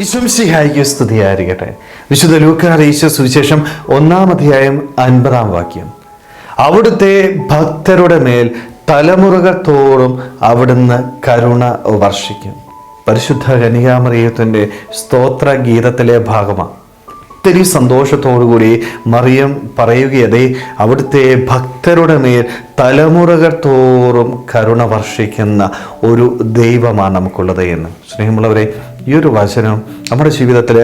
ഈശ്വംസിഹായിക്ക് സ്തുതിയായിരിക്കട്ടെ. വിശുദ്ധ ലൂക്കാർ ഈശോ സുവിശേഷം ഒന്നാം അധ്യായം അൻപതാം വാക്യം. അവിടുത്തെ ഭക്തരുടെ മേൽ തലമുറകൾ തോറും അവിടുന്ന് കരുണ വർഷിക്കും. പരിശുദ്ധ കനികാമറിയത്തിന്റെ സ്തോത്ര ഗീതത്തിലെ ഭാഗമാണ്. ഒത്തിരി സന്തോഷത്തോടുകൂടി മറിയം പറയുകയതേ അവിടുത്തെ ഭക്തരുടെ മേൽ തലമുറകൾ തോറും കരുണ വർഷിക്കുന്ന ഒരു ദൈവമാണ് നമുക്കുള്ളത് എന്ന്. സ്നേഹമുള്ളവരെ ഈ ഒരു വചനം നമ്മുടെ ജീവിതത്തിൽ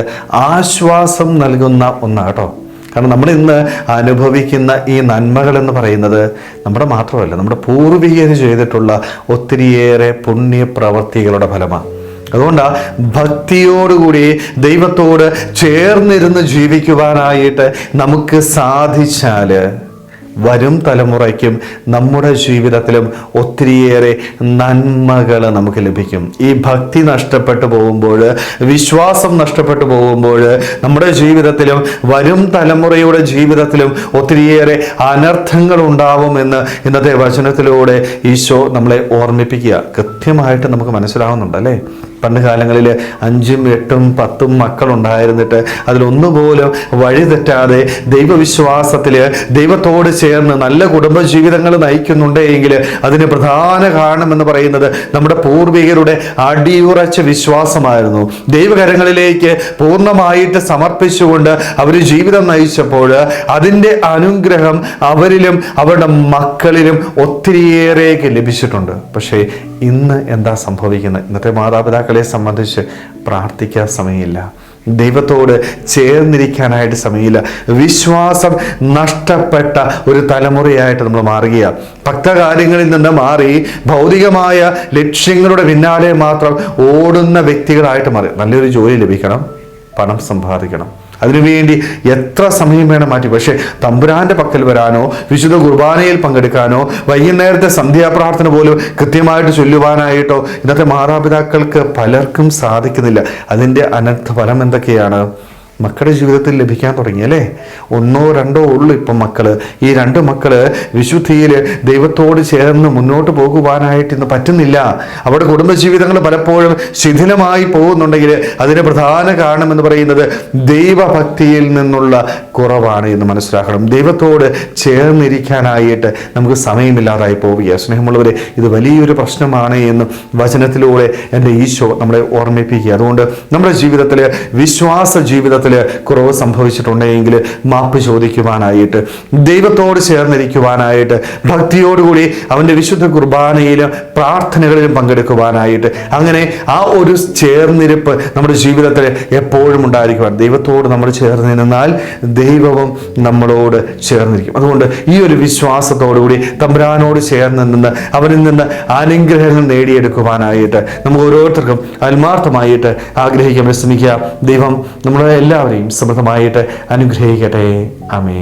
ആശ്വാസം നൽകുന്ന ഒന്നാട്ടോ കാരണം നമ്മൾ ഇന്ന് അനുഭവിക്കുന്ന ഈ നന്മകൾ എന്ന് പറയുന്നത് നമ്മുടെ മാത്രമല്ല നമ്മുടെ പൂർവികർ ചെയ്തിട്ടുള്ള ഒത്തിരിയേറെ പുണ്യപ്രവർത്തികളുടെ ഫലമാണ്. അതുകൊണ്ടാണ് ഭക്തിയോടുകൂടി ദൈവത്തോട് ചേർന്നിരുന്ന് ജീവിക്കുവാനായിട്ട് നമുക്ക് സാധിച്ചാൽ വരും തലമുറയ്ക്കും നമ്മുടെ ജീവിതത്തിലും ഒത്തിരിയേറെ നന്മകൾ നമുക്ക് ലഭിക്കും. ഈ ഭക്തി നഷ്ടപ്പെട്ടു പോകുമ്പോൾ വിശ്വാസം നഷ്ടപ്പെട്ടു പോകുമ്പോൾ നമ്മുടെ ജീവിതത്തിലും വരും തലമുറയുടെ ജീവിതത്തിലും ഒത്തിരിയേറെ അനർത്ഥങ്ങൾ ഉണ്ടാവുമെന്ന് ഇന്നത്തെ വചനത്തിലൂടെ ഈശോ നമ്മളെ ഓർമ്മിപ്പിക്കുക. കൃത്യമായിട്ട് നമുക്ക് മനസ്സിലാവുന്നുണ്ട് അല്ലേ? പണ്ട് കാലങ്ങളിൽ അഞ്ചും എട്ടും പത്തും മക്കളുണ്ടായിരുന്നിട്ട് അതിലൊന്നുപോലും വഴി തെറ്റാതെ ദൈവവിശ്വാസത്തിൽ ദൈവത്തോട് ചേർന്ന് നല്ല കുടുംബ ജീവിതങ്ങൾ എങ്കിൽ അതിന് പ്രധാന കാരണം എന്ന് പറയുന്നത് നമ്മുടെ പൂർവികരുടെ അടിയുറച്ച വിശ്വാസമായിരുന്നു. ദൈവകരങ്ങളിലേക്ക് പൂർണമായിട്ട് സമർപ്പിച്ചുകൊണ്ട് അവർ ജീവിതം നയിച്ചപ്പോൾ അതിന്റെ അനുഗ്രഹം അവരിലും അവരുടെ മക്കളിലും ഒത്തിരിയേറെ ലഭിച്ചിട്ടുണ്ട്. പക്ഷേ ഇന്ന് എന്താ സംഭവിക്കുന്നത്? ഇന്നത്തെ മാതാപിതാക്കളെ സംബന്ധിച്ച് പ്രാർത്ഥിക്കാൻ സമയമില്ല. ദൈവത്തോട് ചേർന്നിരിക്കാനായിട്ട് സമയമില്ല. വിശ്വാസം നഷ്ടപ്പെട്ട ഒരു തലമുറയായിട്ട് നമ്മൾ മാറുകയാണ്. ഭക്തകാര്യങ്ങളിൽ നിന്ന് മാറി ഭൗതികമായ ലക്ഷ്യങ്ങളുടെ പിന്നാലെ മാത്രം ഓടുന്ന വ്യക്തികളായിട്ട് മാറി. നല്ലൊരു ജോലി ലഭിക്കണം. പണം സമ്പാദിക്കണം. അതിനുവേണ്ടി എത്ര സമയം വേണം മാറ്റി? പക്ഷേ തമ്പുരാന്റെ പക്കൽ വരാനോ വിശുദ്ധ കുർബാനയിൽ പങ്കെടുക്കാനോ വൈകുന്നേരത്തെ സന്ധ്യാപ്രാർത്ഥന പോലും കൃത്യമായിട്ട് ചൊല്ലുവാനായിട്ടോ ഇന്നത്തെ മാതാപിതാക്കൾക്ക് പലർക്കും സാധിക്കുന്നില്ല. അതിന്റെ അനർത്ഥ ഫലം എന്തൊക്കെയാണ്? മക്കളുടെ ജീവിതത്തിൽ ലഭിക്കാൻ തുടങ്ങി അല്ലേ? ഒന്നോ രണ്ടോ ഉള്ളു ഇപ്പം മക്കൾ ഈ രണ്ട് മക്കൾ വിശുദ്ധിയിൽ ദൈവത്തോട് ചേർന്ന് മുന്നോട്ട് പോകുവാനായിട്ട് ഇന്ന് പറ്റുന്നില്ല. അവരുടെ കുടുംബജീവിതങ്ങൾ പലപ്പോഴും ശിഥിലമായി പോകുന്നുണ്ടെങ്കിൽ അതിന് പ്രധാന കാരണം എന്ന് പറയുന്നത് ദൈവഭക്തിയിൽ നിന്നുള്ള കുറവാണ് എന്ന് മനസ്സിലാക്കണം. ദൈവത്തോട് ചേർന്നിരിക്കാനായിട്ട് നമുക്ക് സമയമില്ലാതായി പോവുക സ്നേഹമുള്ളവരെ ഇത് വലിയൊരു പ്രശ്നമാണ് എന്ന് വചനത്തിലൂടെ എന്റെ ഈശോ നമ്മളെ ഓർമ്മിപ്പിക്കുക. അതുകൊണ്ട് നമ്മുടെ ജീവിതത്തിൽ വിശ്വാസ ജീവിതത്തിൽ കുറവ് സംഭവിച്ചിട്ടുണ്ടെങ്കിൽ മാപ്പ് ചോദിക്കുവാനായിട്ട് ദൈവത്തോട് ചേർന്നിരിക്കുവാനായിട്ട് ഭക്തിയോടുകൂടി അവന്റെ വിശുദ്ധ കുർബാനയിലും പ്രാർത്ഥനകളിലും പങ്കെടുക്കുവാനായിട്ട്. അങ്ങനെ ആ ഒരു ചേർന്നിരിപ്പ് നമ്മുടെ ജീവിതത്തിൽ എപ്പോഴും ഉണ്ടായിരിക്കുവാൻ. ദൈവത്തോട് നമ്മൾ ചേർന്ന് നിന്നാൽ ദൈവവും നമ്മളോട് ചേർന്നിരിക്കും. അതുകൊണ്ട് ഈ ഒരു വിശ്വാസത്തോടുകൂടി തമ്പുരാനോട് ചേർന്ന് നിന്ന് അവനിൽ നിന്ന് അനുഗ്രഹങ്ങൾ നേടിയെടുക്കുവാനായിട്ട് നമുക്ക് ഓരോരുത്തർക്കും ആത്മാർത്ഥമായിട്ട് ആഗ്രഹിക്കാൻ ശ്രമിക്കുക ദൈവം നമ്മളെ എല്ലാവരെയും സമൃദ്ധമായിട്ട് അനുഗ്രഹിക്കട്ടെ. അമേ